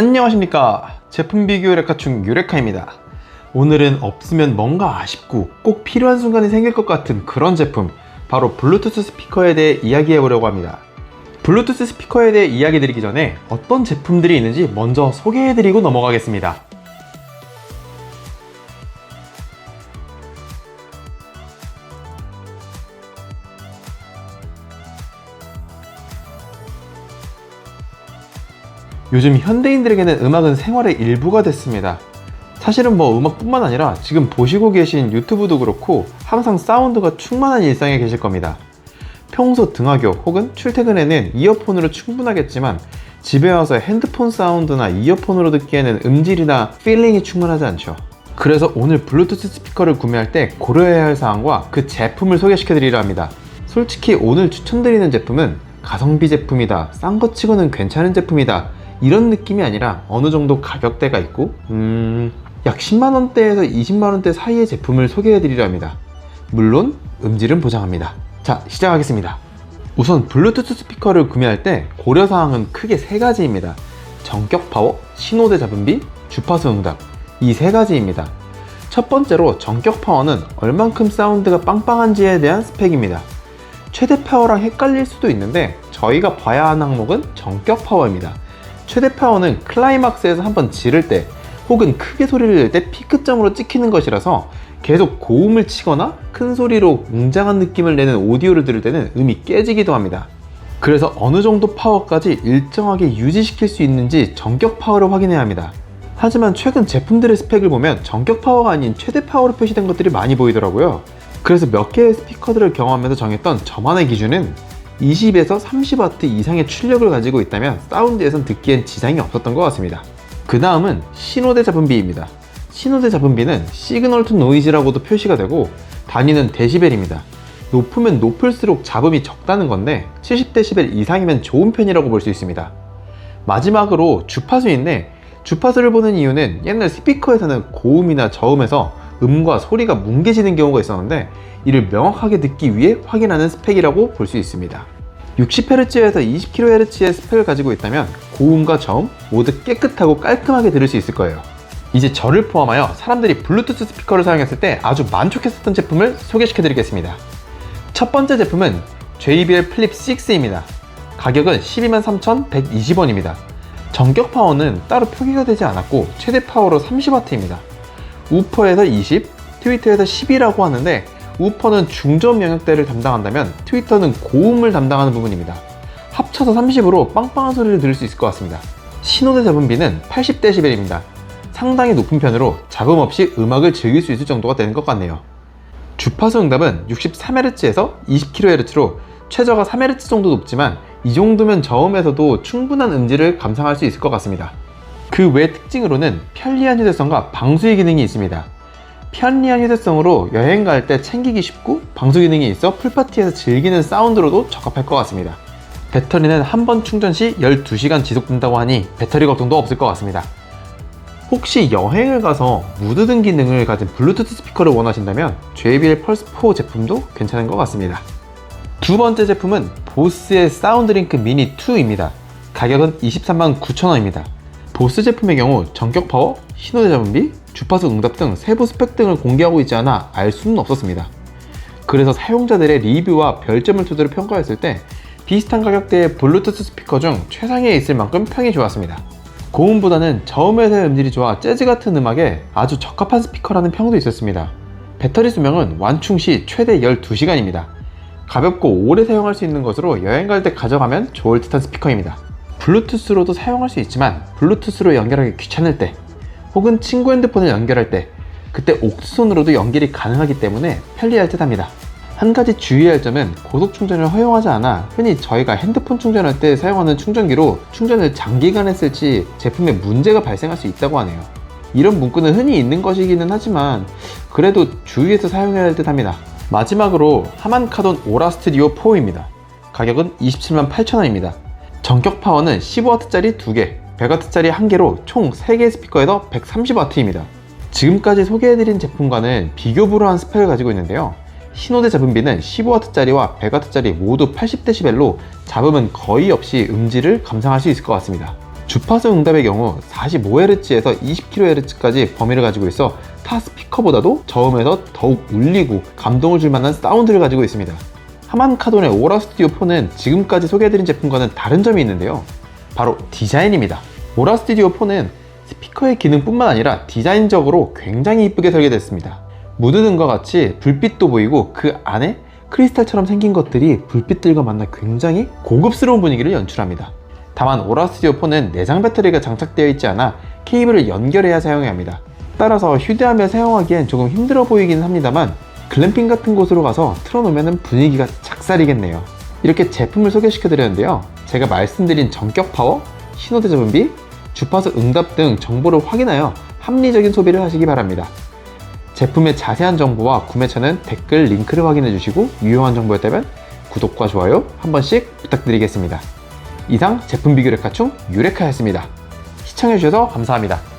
안녕하십니까. 제품 비교 레카충 유레카입니다. 오늘은 없으면 뭔가 아쉽고 꼭 필요한 순간이 생길 것 같은 그런 제품 바로 블루투스 스피커에 대해 이야기해 보려고 합니다. 블루투스 스피커에 대해 이야기 드리기 전에 어떤 제품들이 있는지 먼저 소개해 드리고 넘어가겠습니다 요즘 현대인들에게는 음악은 생활의 일부가 됐습니다. 사실은 뭐 음악뿐만 아니라 지금 보시고 계신 유튜브도 그렇고 항상 사운드가 충만한 일상에 계실 겁니다. 평소 등하교 혹은 출퇴근에는 이어폰으로 충분하겠지만 집에 와서 핸드폰 사운드나 이어폰으로 듣기에는 음질이나 필링이 충분하지 않죠. 그래서 오늘 블루투스 스피커를 구매할 때 고려해야 할 사항과 그 제품을 소개시켜 드리려 합니다. 솔직히 오늘 추천드리는 제품은 가성비 제품이다, 싼거 치고는 괜찮은 제품이다, 이런 느낌이 아니라 어느 정도 가격대가 있고, 음, 약 10만원대에서 20만원대 사이의 제품을 소개해 드리려 합니다. 물론, 음질은 보장합니다. 자, 시작하겠습니다. 우선 블루투스 스피커를 구매할 때 고려사항은 크게 세 가지입니다. 전격 파워, 신호대 잡음비, 주파수 응답. 이 세 가지입니다. 첫 번째로 전격 파워는 얼만큼 사운드가 빵빵한지에 대한 스펙입니다. 최대 파워랑 헷갈릴 수도 있는데 저희가 봐야 하는 항목은 전격 파워입니다. 최대 파워는 클라이막스에서 한번 지를 때 혹은 크게 소리를 낼 때 피크점으로 찍히는 것이라서 계속 고음을 치거나 큰 소리로 웅장한 느낌을 내는 오디오를 들을 때는 음이 깨지기도 합니다. 그래서 어느 정도 파워까지 일정하게 유지시킬 수 있는지 전격 파워를 확인해야 합니다. 하지만 최근 제품들의 스펙을 보면 전격 파워가 아닌 최대 파워로 표시된 것들이 많이 보이더라고요. 그래서 몇 개의 스피커들을 경험하면서 정했던 저만의 기준은 20에서 30W 이상의 출력을 가지고 있다면 사운드에선 듣기엔 지장이 없었던 것 같습니다. 그 다음은 신호대 잡음비입니다. 신호대 잡음비는 시그널 투 노이즈라고도 표시가 되고 단위는 데시벨입니다. 높으면 높을수록 잡음이 적다는 건데 70dB 이상이면 좋은 편이라고 볼 수 있습니다. 마지막으로 주파수인데 주파수를 보는 이유는 옛날 스피커에서는 고음이나 저음에서 음과 소리가 뭉개지는 경우가 있었는데 이를 명확하게 듣기 위해 확인하는 스펙이라고 볼 수 있습니다. 60Hz에서 20kHz의 스펙을 가지고 있다면 고음과 저음 모두 깨끗하고 깔끔하게 들을 수 있을 거예요. 이제 저를 포함하여 사람들이 블루투스 스피커를 사용했을 때 아주 만족했었던 제품을 소개시켜 드리겠습니다. 첫 번째 제품은 JBL 플립 6입니다. 가격은 123,120원입니다. 전격 파워는 따로 표기가 되지 않았고 최대 파워로 30W입니다. 우퍼에서 20, 트위터에서 10이라고 하는데 우퍼는 중저음 영역대를 담당한다면 트위터는 고음을 담당하는 부분입니다. 합쳐서 30으로 빵빵한 소리를 들을 수 있을 것 같습니다. 신호대 잡음비는 80dB입니다. 상당히 높은 편으로 잡음 없이 음악을 즐길 수 있을 정도가 되는 것 같네요. 주파수 응답은 63Hz에서 20kHz로 최저가 3Hz 정도 높지만 이 정도면 저음에서도 충분한 음질을 감상할 수 있을 것 같습니다. 그 외 특징으로는 편리한 휴대성과 방수의 기능이 있습니다. 편리한 휴대성으로 여행 갈 때 챙기기 쉽고 방수 기능이 있어 풀파티에서 즐기는 사운드로도 적합할 것 같습니다. 배터리는 한 번 충전 시 12시간 지속된다고 하니 배터리 걱정도 없을 것 같습니다. 혹시 여행을 가서 무드 등 기능을 가진 블루투스 스피커를 원하신다면 JBL 펄스 4 제품도 괜찮은 것 같습니다. 두 번째 제품은 보스의 사운드링크 미니 2입니다. 가격은 23만 9천 원입니다. 보스 제품의 경우 전격 파워, 신호대 잡음비, 주파수 응답 등 세부 스펙 등을 공개하고 있지 않아 알 수는 없었습니다. 그래서 사용자들의 리뷰와 별점을 토대로 평가했을 때 비슷한 가격대의 블루투스 스피커 중 최상위에 있을 만큼 평이 좋았습니다. 고음보다는 저음에서의 음질이 좋아 재즈 같은 음악에 아주 적합한 스피커라는 평도 있었습니다. 배터리 수명은 완충 시 최대 12시간입니다. 가볍고 오래 사용할 수 있는 것으로 여행 갈 때 가져가면 좋을 듯한 스피커입니다. 블루투스로도 사용할 수 있지만 블루투스로 연결하기 귀찮을 때 혹은 친구 핸드폰을 연결할 때 그때 옥스손으로도 연결이 가능하기 때문에 편리할 듯 합니다. 한 가지 주의할 점은 고속 충전을 허용하지 않아 흔히 저희가 핸드폰 충전할 때 사용하는 충전기로 충전을 장기간 했을지 제품에 문제가 발생할 수 있다고 하네요. 이런 문구는 흔히 있는 것이기는 하지만 그래도 주의해서 사용해야 할 듯 합니다. 마지막으로 하만카돈 오라 스튜디오 4입니다. 가격은 27만 8천원입니다. 전격 파워는 15W짜리 2개, 100W짜리 1개로 총 3개의 스피커에서 130W입니다. 지금까지 소개해드린 제품과는 비교 불허한 스펙을 가지고 있는데요. 신호대 잡음비는 15W짜리와 100W짜리 모두 80dB로 잡음은 거의 없이 음질을 감상할 수 있을 것 같습니다. 주파수 응답의 경우 45Hz에서 20kHz까지 범위를 가지고 있어 타 스피커보다도 저음에서 더욱 울리고 감동을 줄 만한 사운드를 가지고 있습니다. 하만 카돈의 오라 스튜디오 4는 지금까지 소개해드린 제품과는 다른 점이 있는데요. 바로 디자인입니다. 오라 스튜디오 4는 스피커의 기능뿐만 아니라 디자인적으로 굉장히 이쁘게 설계됐습니다. 무드 등과 같이 불빛도 보이고 그 안에 크리스탈처럼 생긴 것들이 불빛들과 만나 굉장히 고급스러운 분위기를 연출합니다. 다만 오라 스튜디오 4는 내장 배터리가 장착되어 있지 않아 케이블을 연결해야 사용해야 합니다. 따라서 휴대하며 사용하기엔 조금 힘들어 보이긴 합니다만 글램핑 같은 곳으로 가서 틀어놓으면 분위기가 작살이겠네요. 이렇게 제품을 소개시켜 드렸는데요. 제가 말씀드린 전격 파워, 신호대 접은비, 주파수 응답 등 정보를 확인하여 합리적인 소비를 하시기 바랍니다. 제품의 자세한 정보와 구매처는 댓글 링크를 확인해 주시고 유용한 정보였다면 구독과 좋아요 한 번씩 부탁드리겠습니다. 이상 제품 비교 레카충 유레카였습니다. 시청해주셔서 감사합니다.